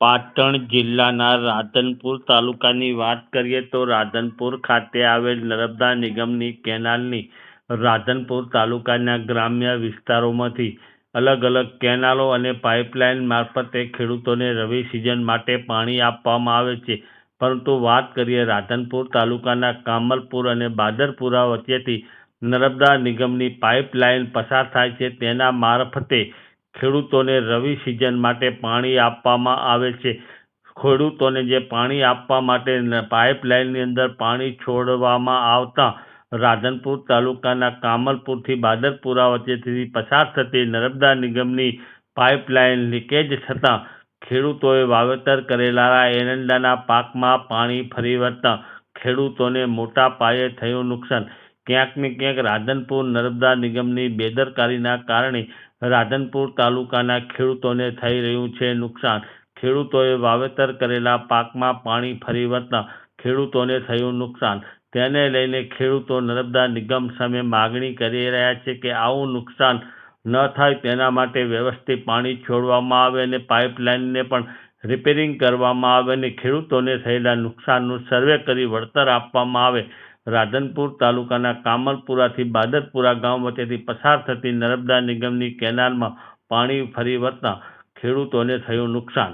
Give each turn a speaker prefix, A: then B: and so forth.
A: પાટણ જિલ્લાના રાધનપુર તાલુકાની વાત કરીએ તો રાધનપુર ખાતે આવેલ નર્મદા નિગમની કેનાલની રાધનપુર તાલુકાના ગ્રામ્ય વિસ્તારોમાંથી અલગ અલગ કેનાલો અને પાઇપલાઇન મારફતે ખેડૂતોને રવિ સિઝન માટે પાણી આપવામાં આવે છે. પરંતુ વાત કરીએ રાધનપુર તાલુકાના કામલપુર અને બાદરપુરા વચ્ચેથી નર્મદા નિગમની પાઇપલાઇન પસાર થાય છે. તેના મારફતે ખેડૂતોને રવિ સિઝન માટે પાણી આપવામાં આવે છે. ખેડૂતોને જે પાણી આપવા માટે પાઇપલાઇનની અંદર પાણી છોડવામાં આવતા રાધનપુર તાલુકાના કામલપુરથી બાદરપુરા વચ્ચેથી પસાર થતી નર્મદા નિગમની પાઇપલાઇન લીકેજ થતાં ખેડૂતોએ વાવેતર કરેલા એરંડાના પાકમાં પાણી ફરી વળતા ખેડૂતોને મોટા પાયે થયું નુકસાન. ક્યાંક ને ક્યાંક રાધનપુર નર્મદા નિગમની બેદરકારીના કારણે રાધનપુર તાલુકાના ખેડૂતોને થઈ રહ્યું છે નુકસાન. ખેડૂતોએ વાવેતર કરેલા પાકમાં પાણી ફરી વળતા ખેડૂતોને થયું નુકસાન. તેને લઈને ખેડૂતો નર્મદા નિગમ સામે માગણી કરી રહ્યા છે કે આવું નુકસાન ન થાય તેના માટે વ્યવસ્થિત પાણી છોડવામાં આવે અને પાઇપલાઇનને પણ રિપેરિંગ કરવામાં આવે અને ખેડૂતોને થયેલા નુકસાનનું સર્વે કરી વળતર આપવામાં આવે. રાધનપુર તાલુકાના કામલપુરાથી બાદરપુરા ગામ વચ્ચેથી પસાર થતી નર્મદા નિગમની કેનાલમાં પાણી ફરી વળતા ખેડૂતોને થયું નુકસાન.